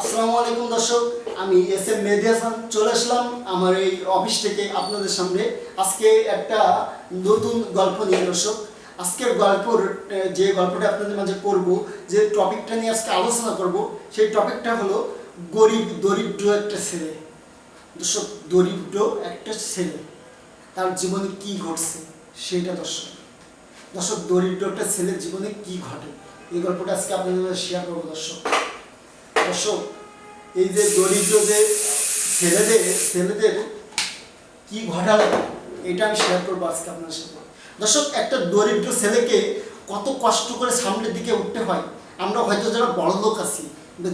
আসসালামু আলাইকুম দর্শক, আমি এস এম মেহেদি হাসান। চলে আসলাম আমার এই অফিস থেকে আপনাদের সামনে। আজকে একটা নতুন গল্প নিয়ে দর্শক, আজকের গল্পর যে গল্পটা আপনাদের মাঝে করব, যে টপিকটা নিয়ে আজকে আলোচনা করব, সেই টপিকটা হলো গরিব দরিদ্র একটা ছেলে। দর্শক, দরিদ্র একটা ছেলে, তার জীবনে কি ঘটছে সেটা দর্শক। দর্শক, দরিদ্র একটা ছেলের জীবনে কি ঘটে? এই গল্পটা আজকে আপনাদের শেয়ার করব দর্শক। দর্শক এই যে দরিদ্র যে ছেলেদের ছেলেদের কি ঘটালো, এটা আমি শেয়ার করব আজকে আপনার সাথে। দর্শক, একটা দরিদ্র ছেলেকে কত কষ্ট করে সামনের দিকে উঠতে হয়। আমরা হয়তো যারা বড় লোক আছি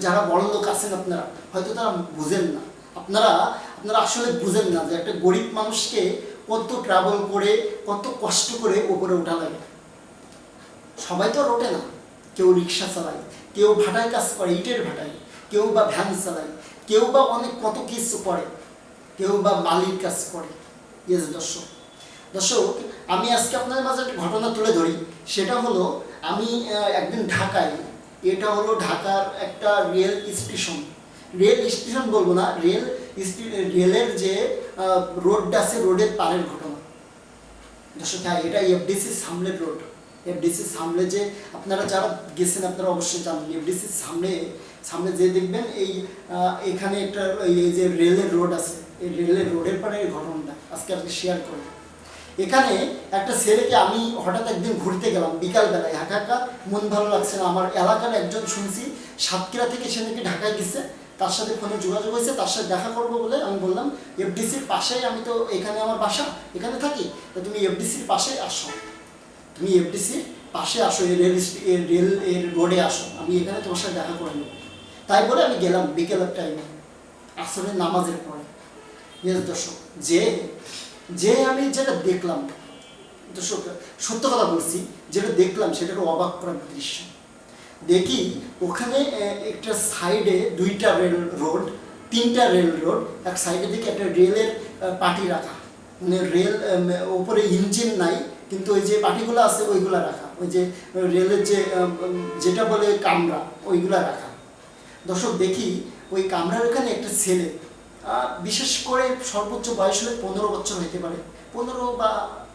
যারা বড় লোক আছেন আপনারা, হয়তো তারা বুঝেন না। আপনারা আপনারা আসলে বুঝেন না যে একটা গরিব মানুষকে কত ট্রাভেল করে, কত কষ্ট করে উপরে ওঠা লাগে। সবাই তো আর ওঠে না, কেউ রিক্সা চালায় কেউ ভাটায় কাজ করে, ইটের ভাটায়, কেউ বা ভ্যান চালায়, কেউ বা অনেক কত কিছু করে, কেউ বা মালির কাজ করে। ইয়েস দর্শক। দর্শক, আমি আজকে আপনাদের মাঝে একটা ঘটনা তুলে ধরি। সেটা হলো, আমি একদিন ঢাকায়, এটা হলো ঢাকার একটা রেল স্টেশন। রেল স্টেশন বলব না, রেল রেলের যে রোডটা আছে, রোডের পারের ঘটনা। দর্শক হ্যাঁ এটা এফডিসি সামনের রোড। এফডিসি সামনে যে আপনারা যারা গেছেন, আপনারা অবশ্যই জানেন এফডিসি সামনে সামনে যে দেখবেন এই এখানে একটা এই যে রেলের রোড আছে, এই রেলের রোডের পারে এই ঘটনাটা আজকে আজকে শেয়ার করি এখানে একটা ছেলেকে আমি হঠাৎ একদিন ঘুরতে গেলাম বিকালবেলায়। একা মন ভালো লাগছে না। আমার এলাকার একজন শুনছি, সাতক্ষীরা থেকে সে নাকি ঢাকায় গেছে। তার সাথে ফোনে যোগাযোগ হয়েছে, তার সাথে দেখা করব বলে আমি বললাম এফডিসির পাশেই আমি তো এখানে আমার বাসা, এখানে থাকি? তো তুমি এফডিসির পাশে আসো। তুমি এফডিসির পাশে আসো, এই রেল এই রেল এর রোডে আসো। আমি এখানে তোমার সাথে দেখা করে নেব। তাই বলে আমি গেলাম বিকেলের টাইমে আসলে নামাজের পরে। দর্শক, যে যে আমি যেটা দেখলাম, দর্শক, সত্য কথা বলছি, যেটা দেখলাম সেটা অবাক করার দৃশ্য। দেখি, ওখানে একটা সাইডে দুইটা রেল রোড তিনটা রেল রোড এক সাইডে দিকে একটা রেলের পাটি রাখা। মানে রেল ওপরে ইঞ্জিন নাই কিন্তু ওই যে পাটিগুলো আছে, ওইগুলা রাখা। ওই যে রেলের যে যেটা বলে কামরা, ওইগুলা রাখা। দর্শক, দেখি, ওই কামরার ওখানে একটা ছেলে বিশেষ করে সর্বোচ্চ বয়স হলে পনেরো বছর হইতে পারে। পনেরো বা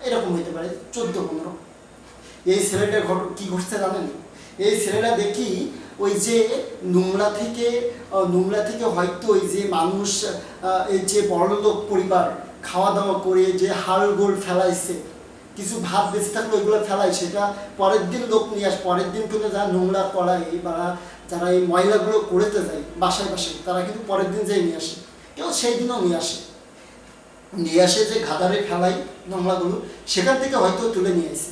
এরকম হইতে পারে, চোদ্দ, পনেরো। এই ছেলেটার ঘট, কি ঘটছে জানেন? এই ছেলেটা দেখি, ওই যে নোংরা থেকে নোংরা থেকে হয়তো ওই যে মানুষ এই যে বড়লোক পরিবার খাওয়া দাওয়া করে যে হাড় গোল ফেলাইছে কিছু ভাব বেঁচে থাকলে ওইগুলো ফেলাই, সেটা পরের দিন লোক নিয়ে আস, পরের দিন কিন্তু যারা নোংরা করায় বা যারা এই ময়লাগুলো করেতে যায় বাসায় বাসায়, তারা কিন্তু পরের দিন যেয়ে নিয়ে আসে। কেউ সেই দিনও নিয়ে আসে। নিয়ে আসে যে ঘাদারে ফেলাই নোংরাগুলো, সেখান থেকে হয়তো তুলে নিয়ে এসে।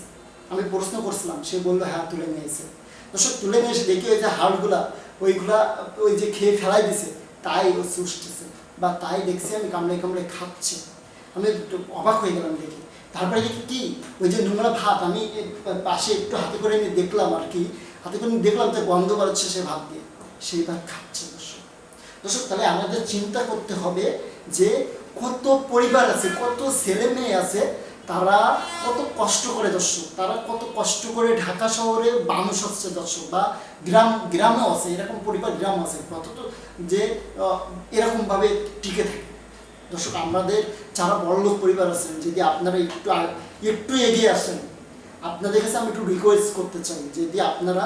আমি প্রশ্ন করছিলাম, সে বলল হ্যাঁ তুলে নিয়ে এসে। দর্শক, তুলে নিয়ে এসে দেখি ওই যে হাড়গুলা, ওইগুলা, ওই যে খেয়ে ফেলাই দিছে, তাই ও চুষতেছে, বা তাই দেখছি আমি কামড়ে কামড়ে খাচ্ছে। আমি একটু অবাক হয়ে গেলাম দেখি। তারপরে কি ওই যে নোংরা ভাত, আমি পাশে একটু হাতে করে নিয়ে দেখলাম আর কি, হাতে করে দেখলাম তো গন্ধ বাড়ছে সে ভাত দিয়ে। সেই ভাত খাচ্ছে দর্শক। দর্শক, তাহলে আমাদের চিন্তা করতে হবে যে কত পরিবার আছে, কত ছেলে মেয়ে আছে, তারা কত কষ্ট করে দর্শক, তারা কত কষ্ট করে ঢাকা শহরে মানুষ হচ্ছে দর্শক, বা গ্রাম, গ্রামেও আছে, এরকম পরিবার গ্রাম আছে। কত যে এরকমভাবে টিকে থাকে। দর্শক, আমাদের যারা বড়লোক পরিবার আছেন, যদি আপনারা একটু একটু এগিয়ে আসেন, আপনাদের কাছে আমি একটু রিকোয়েস্ট করতে চাই, যদি আপনারা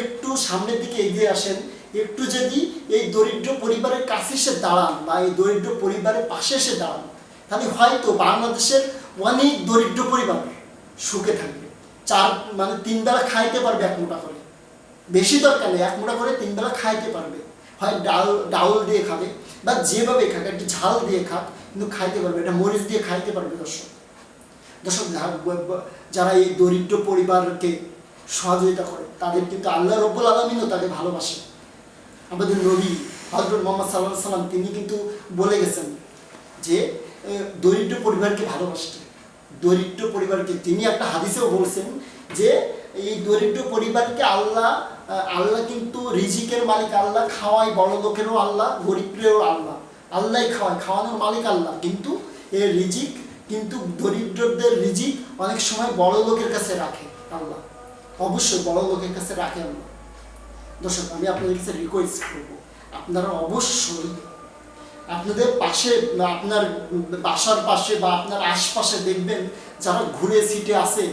একটু সামনের দিকে এগিয়ে আসেন, একটু যদি এই দরিদ্র পরিবারের কাছে এসে দাঁড়ান বা এই দরিদ্র পরিবারের পাশে এসে দাঁড়ান, তাহলে হয়তো বাংলাদেশের অনেক দরিদ্র পরিবার সুখে থাকবে। চার মানে তিন বেলা খাইতে পারবে এক মোটা করে। বেশি দরকার নেই, এক মোটা করে তিন বেলা খাইতে পারবে। হয় ডাল, ডাউল দিয়ে খাবে বা যেভাবে খাক, একটু ঝাল দিয়ে খাক, কিন্তু খাইতে পারবে এটা মরিচ দিয়ে খাইতে পারবে দর্শক। দর্শক, যারা এই দরিদ্র পরিবারকে সহযোগিতা করে, তাদের কিন্তু আল্লাহ রব্বুল আলমিনও তাকে ভালোবাসে আমাদের নবী হজরত মোহাম্মদ সাল্লাহ সাল্লাম তিনি কিন্তু বলে গেছেন যে দরিদ্র পরিবারকে ভালোবাসতে। দরিদ্র পরিবারকে, তিনি একটা হাদিসেও বলছেন যে, এই দরিদ্র পরিবারকে আল্লাহ আল্লাহ কিন্তু রিজিকের মালিক আল্লাহ, খাওয়ায় বড় লোকেরও আল্লাহ, গরিবেরও আল্লাহ। আল্লাহ খাওয়ায়, খাওয়ানোর মালিক আল্লাহ। কিন্তু এই রিজিক কিন্তু দরিদ্রদের রিজিক অনেক সময় বড় লোকের কাছে রাখে আল্লাহ। অবশ্যই বড় লোকের কাছে রাখে আল্লাহ। দর্শক, আমি আপনাদের কাছে রিকোয়েস্ট করব, আপনারা অবশ্যই আপনাদের পাশে আপনার বাসার পাশে বা আপনার আশপাশে দেখবেন যারা ঘুরে সিটে আছে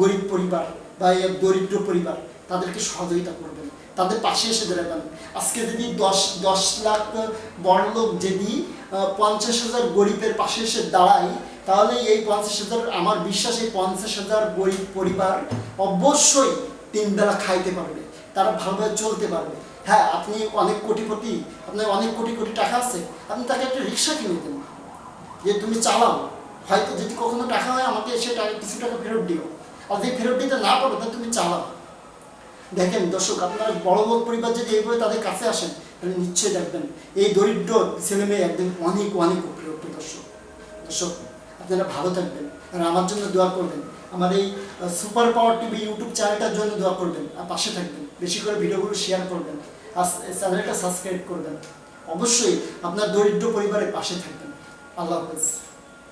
গরিব পরিবার বা দরিদ্র পরিবার। তাদেরকে সহযোগিতা করবেন। তাদের পাশে এসে দাঁড়াবেন। আজকে যদি দশ দশ লাখ বড় লোক যদি পঞ্চাশ হাজার গরিবের পাশে এসে দাঁড়ায়, তাহলে এই পঞ্চাশ হাজার, আমার বিশ্বাস এই পঞ্চাশ হাজার গরিব পরিবার অবশ্যই তিন বেলা খাইতে পারবে। তারা ভালোভাবে চলতে পারবে। হ্যাঁ আপনি অনেক কোটিপতি, আপনার অনেক কোটি কোটি টাকা আছে, আপনি তাকে একটা রিক্সা কিনে দেন। যে তুমি চালাও, হয়তো যদি কখনো টাকা হয়, আমাকে সে টাকা, কিছু টাকা ফেরত দিও। আর যদি ফেরত দিতে না পারো, তাহলে তুমি চালাও। দেখেন, দর্শক, আপনারা বড় বড় পরিবার যদি এইভাবে তাদের কাছে আসেন, তাহলে নিশ্চয়ই দেখবেন, এই দরিদ্র ছেলে মেয়ে একদিন অনেক অনেক উঠবে দর্শক। দর্শক, আপনারা ভালো থাকবেন আর আমার জন্য দোয়া করবেন। আমার এই সুপার পাওয়ার টিভি ইউটিউব চ্যানেলটার জন্য দোয়া করবেন। আর পাশে থাকবেন, বেশি করে ভিডিওগুলো শেয়ার করবেন। আর চ্যানেলটা সাবস্ক্রাইব করবেন। অবশ্যই আপনার দরিদ্র পরিবারের পাশে থাকবেন। আল্লাহ হাফেজ।